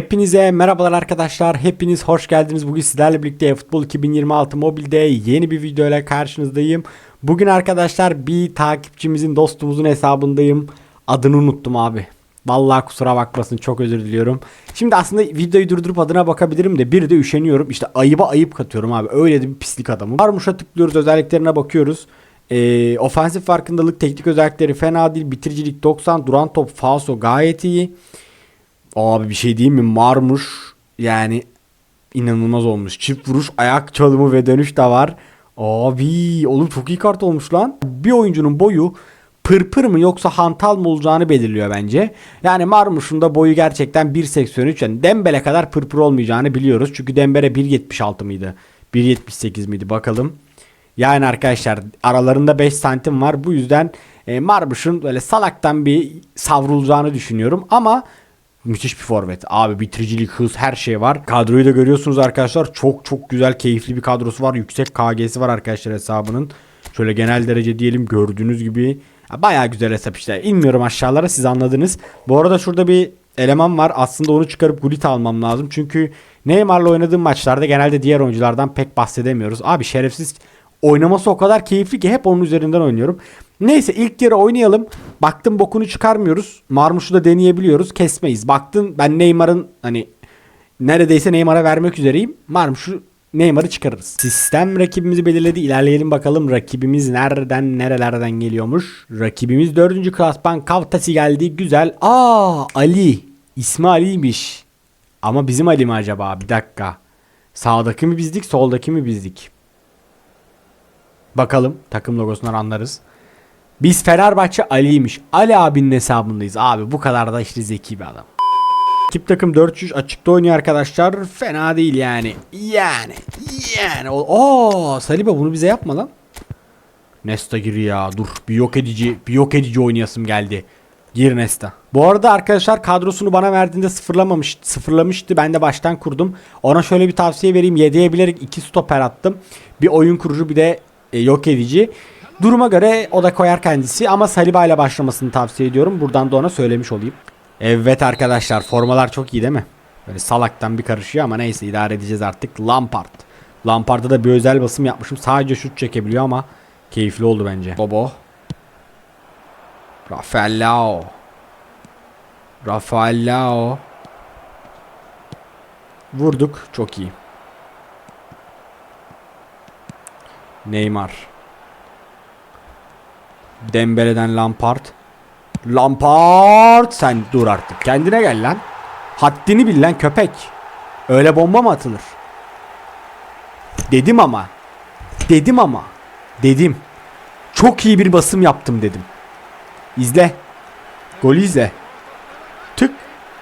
Hepinize merhabalar arkadaşlar. Hepiniz hoş geldiniz. Bugün sizlerle birlikte Futbol 2026 mobilde yeni bir video ile karşınızdayım. Bugün arkadaşlar bir takipçimizin dostumuzun hesabındayım. Adını unuttum abi. Vallahi kusura bakmasın çok özür diliyorum. Şimdi aslında videoyu durdurup adına bakabilirim de bir de üşeniyorum. İşte ayıba ayıp katıyorum abi. Öyle de bir pislik adamım. Varmuş'a tıklıyoruz özelliklerine bakıyoruz. Ee, ofansif farkındalık, teknik özellikleri fena değil. Bitiricilik 90, duran top, falso gayet iyi. Abi bir şey diyeyim mi? Marmuş yani inanılmaz olmuş. Çift vuruş, ayak çalımı ve dönüş de var. Abi oğlum çok iyi kart olmuş lan. Bir oyuncunun boyu pırpır mı yoksa hantal mı olacağını belirliyor bence. Yani Marmuş'un da boyu gerçekten 1.83 yani Dembele kadar pırpır olmayacağını biliyoruz. Çünkü Dembele 1.76 mıydı? 1.78 miydi bakalım. Yani arkadaşlar aralarında 5 santim var. Bu yüzden e, Marmuş'un böyle salaktan bir savrulacağını düşünüyorum. Ama müthiş bir forvet. Abi bitiricilik, hız her şey var. Kadroyu da görüyorsunuz arkadaşlar. Çok çok güzel, keyifli bir kadrosu var. Yüksek KG'si var arkadaşlar hesabının. Şöyle genel derece diyelim gördüğünüz gibi. Ya Bayağı güzel hesap işte. İnmiyorum aşağılara siz anladınız. Bu arada şurada bir eleman var. Aslında onu çıkarıp Gullit almam lazım. Çünkü Neymar'la oynadığım maçlarda genelde diğer oyunculardan pek bahsedemiyoruz. Abi şerefsiz oynaması o kadar keyifli ki hep onun üzerinden oynuyorum. Neyse ilk yarı oynayalım. Baktım bokunu çıkarmıyoruz. Marmuş'u da deneyebiliyoruz. Kesmeyiz. Baktın ben Neymar'ın hani neredeyse Neymar'a vermek üzereyim. Marmuş'u Neymar'ı çıkarırız. Sistem rakibimizi belirledi. İlerleyelim bakalım rakibimiz nereden nerelerden geliyormuş. Rakibimiz 4. klasman Kavtasi geldi. Güzel. Aa Ali. İsmi Ali'ymiş. Ama bizim Ali mi acaba? Bir dakika. Sağdaki mi bizdik, soldaki mi bizdik? Bakalım takım logosundan anlarız. Biz Fenerbahçe Ali'ymiş. Ali abinin hesabındayız abi. Bu kadar da işte zeki bir adam. Ekip takım 4-3 açıkta oynuyor arkadaşlar. Fena değil yani. Yani. Yani. Oo, Saliba bunu bize yapma lan. Nesta gir ya. Dur. Bir yok edici, bir yok edici oynayasım geldi. Gir Nesta. Bu arada arkadaşlar kadrosunu bana verdiğinde sıfırlamamış, sıfırlamıştı. Ben de baştan kurdum. Ona şöyle bir tavsiye vereyim. 7'ye bilerek 2 stoper attım. Bir oyun kurucu bir de e, yok edici. Duruma göre o da koyar kendisi ama Saliba ile başlamasını tavsiye ediyorum. Buradan da ona söylemiş olayım. Evet arkadaşlar formalar çok iyi değil mi? Böyle salaktan bir karışıyor ama neyse idare edeceğiz artık. Lampard. Lampard'a da bir özel basım yapmışım. Sadece şut çekebiliyor ama keyifli oldu bence. Bobo. Rafael Lao. Rafael Lao. Vurduk. Çok iyi. Neymar. Dembele'den Lampard. Lampard sen dur artık. Kendine gel lan. Haddini bil lan köpek. Öyle bomba mı atılır? Dedim ama. Dedim ama. Dedim. Çok iyi bir basım yaptım dedim. İzle. Golü izle. Tık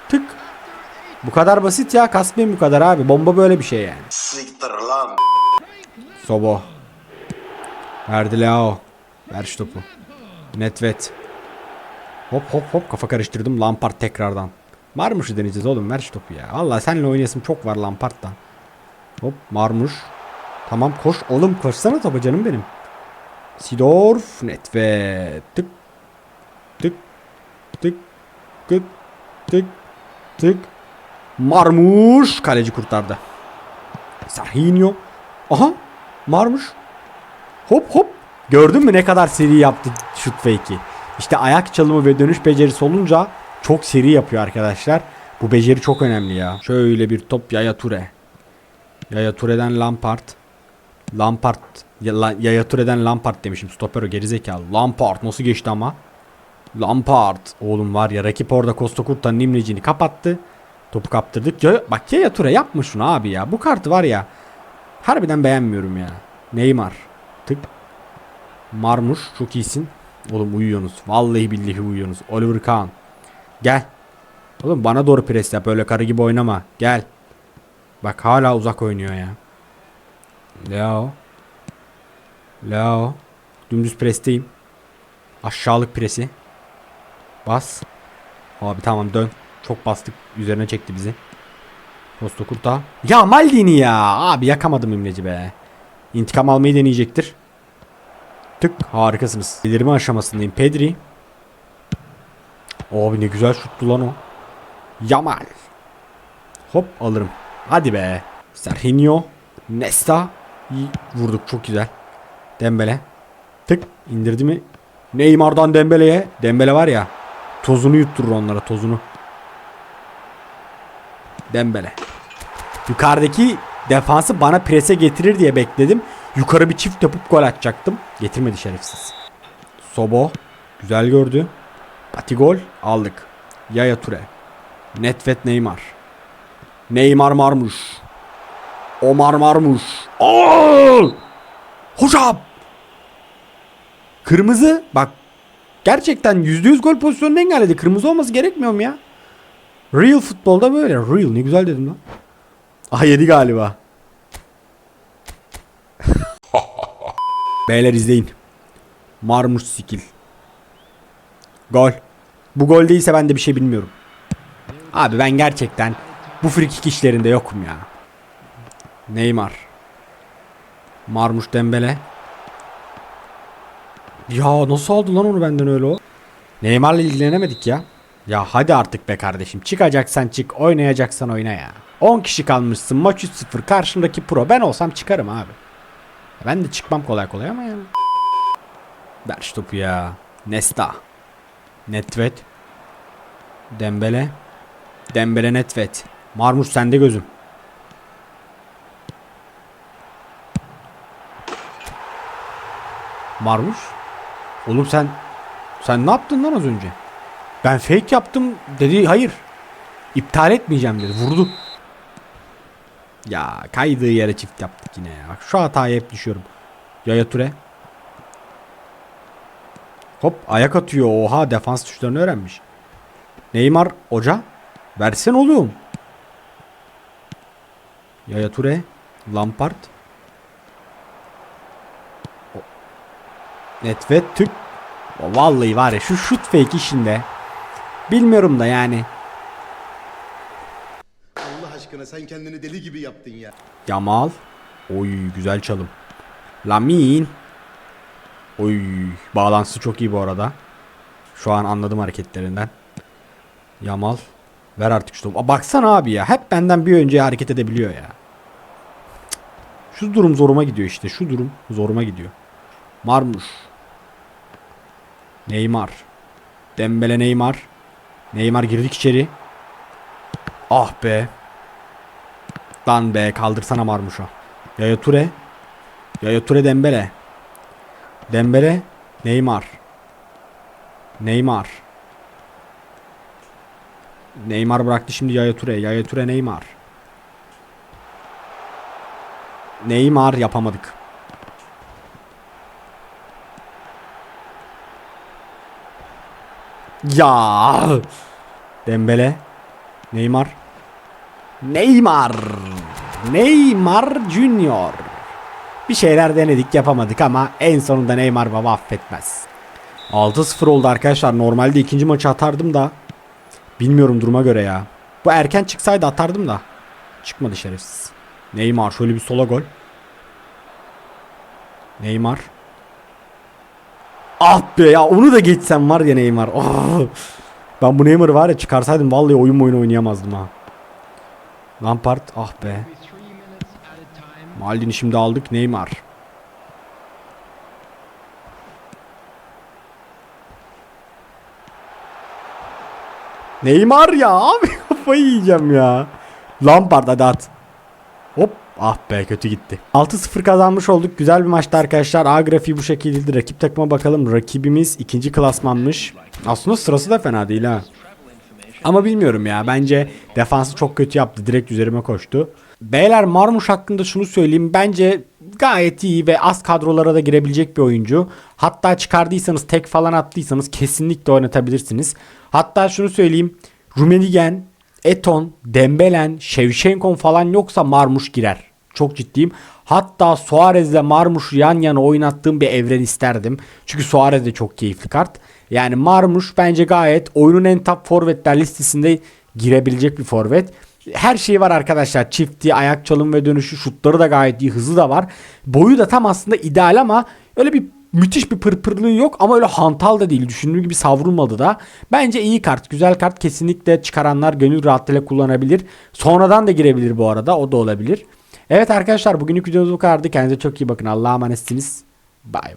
tık. Bu kadar basit ya. Kasmayın bu kadar abi. Bomba böyle bir şey yani. Siktir lan. Sobo. Verdi Leo. Ver şu topu. Netvet. Hop hop hop kafa karıştırdım Lampard tekrardan. Marmuş'u deneyeceğiz oğlum ver şu topu ya. Valla seninle oynayasım çok var Lampard'dan. Hop Marmuş. Tamam koş oğlum koşsana topa canım benim. Sidorf Netvet. Tık. Tık. Tık. Tık. Tık. Tık. Marmuş kaleci kurtardı. Sarhinho. Aha. Marmuş. Hop hop. Gördün mü ne kadar seri yaptı şut fake'i. İşte ayak çalımı ve dönüş becerisi olunca çok seri yapıyor arkadaşlar. Bu beceri çok önemli ya. Şöyle bir top Yaya Ture. Yaya Ture'den Lampard. Lampard. Ya- La- Yaya Ture'den Lampard demişim. Stoper o gerizekalı. Lampard nasıl geçti ama? Lampard. Oğlum var ya rakip orada Costa Curta'nın imlecini kapattı. Topu kaptırdık. Ya, bak Yaya Ture yapma şunu abi ya. Bu kartı var ya. Harbiden beğenmiyorum ya. Neymar. Tık. Marmuş çok iyisin. Oğlum uyuyorsunuz. Vallahi billahi uyuyorsunuz. Oliver Kahn. Gel. Oğlum bana doğru pres yap. Öyle karı gibi oynama. Gel. Bak hala uzak oynuyor ya. Leo. Leo. Dümdüz presteyim. Aşağılık presi. Bas. Abi tamam dön. Çok bastık. Üzerine çekti bizi. Costa Curta. Ya Maldini ya. Abi yakamadım imleci be. İntikam almayı deneyecektir. Tık harikasınız. Belirme aşamasındayım. Pedri. Abi ne güzel şuttu lan o. Yamal. Hop alırım. Hadi be. Serhinho. Nesta. İyi vurduk çok güzel. Dembele. Tık indirdi mi? Neymar'dan Dembele'ye. Dembele var ya. Tozunu yutturur onlara tozunu. Dembele. Yukarıdaki defansı bana prese getirir diye bekledim. Yukarı bir çift yapıp gol atacaktım. Getirmedi şerefsiz. Sobo. Güzel gördü. Pati gol aldık. Yaya Ture. Netvet Neymar. Neymar Marmuş. Omar Marmuş. Aa! Hocam. Kırmızı bak gerçekten %100 gol pozisyonunu engelledi. Kırmızı olması gerekmiyor mu ya? Real futbolda böyle. Real ne güzel dedim lan. Ah yedi galiba. Beyler izleyin. Marmuş skill. Gol. Bu gol değilse ben de bir şey bilmiyorum. Abi ben gerçekten bu frikik işlerinde yokum ya. Neymar. Marmuş Dembele. Ya nasıl aldı lan onu benden öyle o? Neymar'la ilgilenemedik ya. Ya hadi artık be kardeşim. Çıkacaksan çık, oynayacaksan oyna ya. 10 kişi kalmışsın, maç 3-0. Karşındaki pro. Ben olsam çıkarım abi. Ben de çıkmam kolay kolay ama yani. Ver topu ya. Nesta. Netvet. Dembele. Dembele Netvet. Marmuş sende gözüm. Marmuş. Oğlum sen sen ne yaptın lan az önce? Ben fake yaptım dedi hayır. İptal etmeyeceğim dedi. Vurdu. Ya kaydığı yere çift yaptık yine ya. Şu hataya hep düşüyorum. Yaya Ture. Hop ayak atıyor. Oha defans tuşlarını öğrenmiş. Neymar hoca. Versen oğlum. Yaya Ture. Lampard. Tık. O Vallahi var ya şu şut fake işinde. Bilmiyorum da yani. Sen kendini deli gibi yaptın ya. Yamal. Oy güzel çalım. Lamin. Oy bağlantısı çok iyi bu arada. Şu an anladım hareketlerinden. Yamal. Ver artık şu topu. Baksana abi ya. Hep benden bir önce hareket edebiliyor ya. Şu durum zoruma gidiyor işte. Şu durum zoruma gidiyor. Marmuş. Neymar. Dembele Neymar. Neymar girdik içeri. Ah be. Lan be kaldırsana Marmuş'a. Yaya Ture. Yaya Ture Dembele. Dembele. Neymar. Neymar. Neymar bıraktı şimdi Yaya Ture. Yaya Ture Neymar. Neymar yapamadık. Ya. Dembele. Neymar. Neymar. Neymar Junior. Bir şeyler denedik yapamadık ama en sonunda Neymar baba affetmez. 6-0 oldu arkadaşlar. Normalde ikinci maçı atardım da. Bilmiyorum duruma göre ya. Bu erken çıksaydı atardım da. Çıkmadı şerefsiz. Neymar şöyle bir sola gol. Neymar. Ah be ya onu da geçsem var ya Neymar. Oh. Ben bu Neymar'ı var ya çıkarsaydım vallahi oyun oyun oynayamazdım ha. Lampard ah be. Maldini şimdi aldık Neymar. Neymar ya abi kafayı yiyeceğim ya. Lampard hadi at. Hop ah be kötü gitti. 6-0 kazanmış olduk. Güzel bir maçtı arkadaşlar. A grafiği bu şekildeydi. Rakip takıma bakalım. Rakibimiz ikinci klasmanmış. Aslında sırası da fena değil ha. Ama bilmiyorum ya. Bence defansı çok kötü yaptı. Direkt üzerime koştu. Beyler Marmuş hakkında şunu söyleyeyim. Bence gayet iyi ve az kadrolara da girebilecek bir oyuncu. Hatta çıkardıysanız tek falan attıysanız kesinlikle oynatabilirsiniz. Hatta şunu söyleyeyim. Rumenigen, Eton, Dembelen, Shevchenko falan yoksa Marmuş girer. Çok ciddiyim. Hatta Suarez'le Marmuş'u yan yana oynattığım bir evren isterdim. Çünkü Suarez de çok keyifli kart. Yani Marmuş bence gayet oyunun en top forvetler listesinde girebilecek bir forvet. Her şeyi var arkadaşlar. Çifti, ayak çalım ve dönüşü, şutları da gayet iyi, hızı da var. Boyu da tam aslında ideal ama öyle bir müthiş bir pırpırlığı yok ama öyle hantal da değil. Düşündüğüm gibi savrulmadı da. Bence iyi kart. Güzel kart. Kesinlikle çıkaranlar gönül rahatlığıyla kullanabilir. Sonradan da girebilir bu arada. O da olabilir. Evet arkadaşlar bugünlük videomuz bu kadardı. Kendinize çok iyi bakın. Allah'a emanetsiniz. Bay bay.